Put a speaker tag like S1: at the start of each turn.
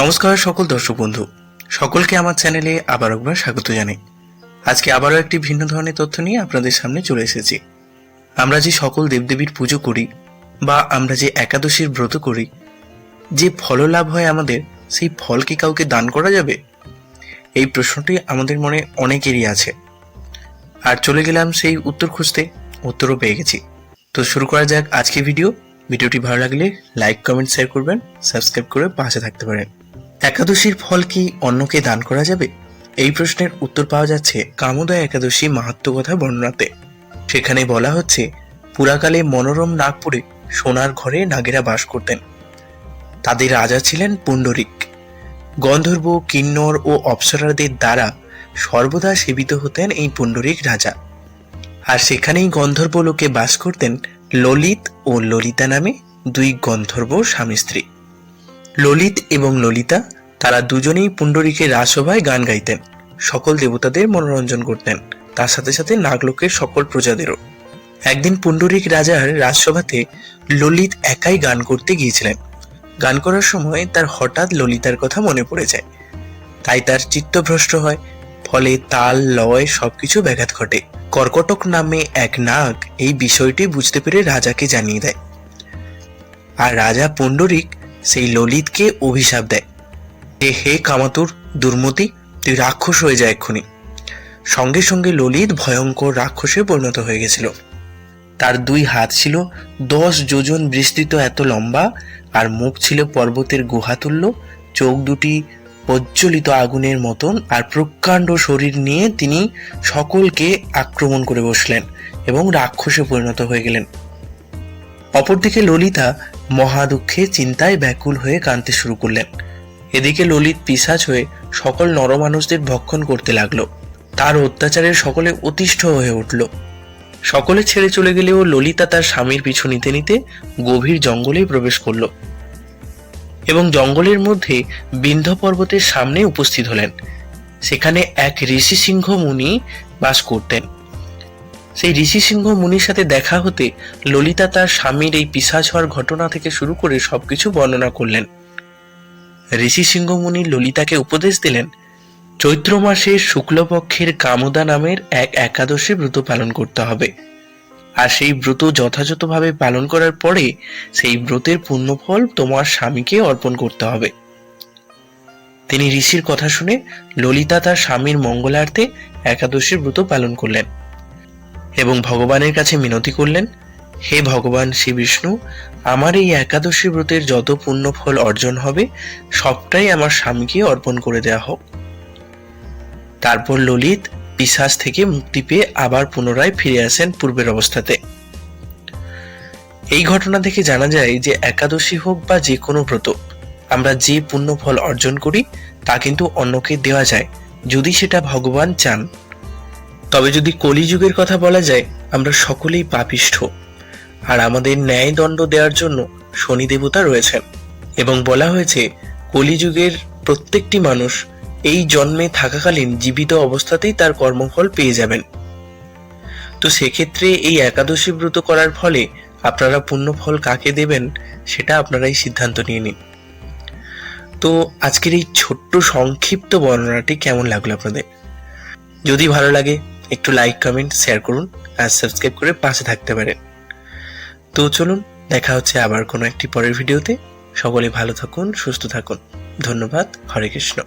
S1: নমস্কার সকল দর্শক বন্ধু। সকলকে আমার চ্যানেলে আবার একবার স্বাগত জানাই। আজকে আবারও একটি ভিন্ন ধরনের তথ্য নিয়ে আপনাদের সামনে চলে এসেছি। আমরা যে সকল দেবদেবীর পুজো করি বা আমরা যে একাদশীর ব্রত করি, যে ফল লাভ হয় আমাদের, সেই ফল কি কাউকে দান করা যাবে? এই প্রশ্নটি আমাদের মনে অনেকেরই আছে। আর চলে গেলাম সেই উত্তর খুঁজতে, উত্তরও পেয়ে গেছি। তো শুরু করা যাক আজকে ভিডিও। ভিডিওটি ভালো লাগলে লাইক কমেন্ট শেয়ার করবেন। সাবস্ক্রাইব করে পাশে থাকতে পারেন। একাদশীর ফল কি অন্যকে দান করা যাবে? এই প্রশ্নের উত্তর পাওয়া যাচ্ছে কামোদয় একাদশী মাহাত্ম কথা বর্ণনাতে। সেখানে বলা হচ্ছে, পুরাকালে মনোরম নাগপুরে সোনার ঘরে নাগেরা বাস করতেন। তাদের রাজা ছিলেন পুণ্ডরিক। গন্ধর্ব, কিন্নর ও অপ্সরাদের দ্বারা সর্বদা সেবিত হতেন এই পুণ্ডরিক রাজা। আর সেখানেই গন্ধর্ব লোকে বাস করতেন ললিত ও ললিতা নামে দুই গন্ধর্ব স্বামী স্ত্রী। ললিত এবং ললিতা তারা দুজনেই পুণ্ডরীকের রাজসভায় গান গাইতেন। সকল দেবতাদের মনোরঞ্জন করতেন। তার সাথে সাথে নাগলোকের সকল প্রজাদেরও। একদিন পুণ্ডরিক রাজার রাজসভাতে ললিত একাই গান করতে গিয়েছিলেন। গান করার সময় তার হঠাৎ ললিতার কথা মনে পড়ে যায়। তাই তার চিত্তভ্রষ্ট হয়। ফলে তাল, লয় সবকিছু ব্যাঘাত ঘটে। কর্কটক নামে এক নাগ এই বিষয়টি বুঝতে পেরে রাজাকে জানিয়ে দেয়। আর রাজা পুণ্ডরিক সেই ললিতকে অভিশাপ দেয়। যে হে কামাতুর, দুর্মতি, তুই রাক্ষস হয়ে যায় এক্ষুনি। সঙ্গে সঙ্গে ললিত ভয়ঙ্কর রাক্ষসে পরিণত হয়ে গেছিল। তার দুই হাত ছিল দশ যোজন বিস্তৃত এত লম্বা, আর মুখ ছিল পর্বতের গুহাতুল্য, চোখ দুটি প্রজ্বলিত আগুনের মতন, আর প্রকাণ্ড শরীর নিয়ে তিনি সকলকে আক্রমণ করে বসলেন এবং রাক্ষসে পরিণত হয়ে গেলেন। অপরদিকে ললিতা মহা দুঃখে চিন্তায় ব্যাকুল হয়ে কাঁদতে শুরু করলেন। এদিকে ললিত পিসাচ হয়ে সকল নরমানুষদের ভক্ষণ করতে লাগল। তার অত্যাচারে সকলে অতিষ্ঠ হয়ে উঠল। সকলে ছেড়ে চলে গেলেও ললিতা তার স্বামীর পিছু নিতে নিতে গভীর জঙ্গলে প্রবেশ করল এবং জঙ্গলের মধ্যে বিন্ধ্য পর্বতের সামনে উপস্থিত হলেন। সেখানে এক ঋষি সিংহ মুনি বাস করতেন। সেই ঋষি সিংহ মুনির সাথে দেখা হতে ললিতা তার স্বামীর এই পিসাচ হওয়ার ঘটনা থেকে শুরু করে সবকিছু বর্ণনা করলেন। ঋষি সিংহ মুনি ললিতাকে উপদেশ দিলেন, চৈত্র মাসের শুক্লপক্ষের কামদা নামের এক একাদশী ব্রত পালন করতে হবে। আর সেই ব্রত যথাযথভাবে পালন করার পরে সেই ব্রতের পুণ্যফল তোমার স্বামীকে অর্পণ করতে হবে। তিনি ঋষির কথা শুনে ললিতা তার স্বামীর মঙ্গলার্থে একাদশীর ব্রত পালন করলেন এবং ভগবানের কাছে মিনতি করলেন হে ভগবান শ্রী বিষ্ণু আমার এই একাদশী ব্রতের যত পুণ্য ফল অর্জন হবে, সবটাই আমার স্বামীকে অর্পণ করে দেয়া হোক। তারপর ললিত পিসাস থেকে মুক্তি পেয়ে আবার পুনরায় ফিরে আসেন পূর্বের অবস্থাতে। এই ঘটনা থেকে জানা যায় যে একাদশী হোক বা যে কোনো ব্রত, আমরা যে পুণ্য ফল অর্জন করি, তা কিন্তু অন্যকে দেওয়া যায়, যদি সেটা ভগবান চান। তবে যদি কলিযুগের কথা বলা যায়, আমরা সকলেই পাপিষ্ঠ। আর আমাদের ন্যায় দণ্ড দেওয়ার জন্য শনি দেবতা রয়েছেন। এবং বলা হয়েছে, কলিযুগের প্রত্যেকটি মানুষ এই জন্মে থাকাকালীন জীবিত অবস্থাতেই তার কর্মফল পেয়ে যাবেন। তো সেক্ষেত্রে এই একাদশী ব্রত করার ফলে আপনারা পুণ্যফল কাকে দেবেন, সেটা আপনারাই সিদ্ধান্ত নিয়ে নিন। তো আজকের এই ছোট্ট সংক্ষিপ্ত বর্ণনাটি কেমন লাগল আপনাদের? যদি ভালো লাগে, একটু লাইক কমেন্ট শেয়ার করুন আর সাবস্ক্রাইব করে পাশে থাকতে পারেন। তো চলুন, দেখা হচ্ছে আবার কোনো একটি পরের ভিডিওতে। সকলে ভালো থাকুন, সুস্থ থাকুন। ধন্যবাদ, হরে কৃষ্ণ।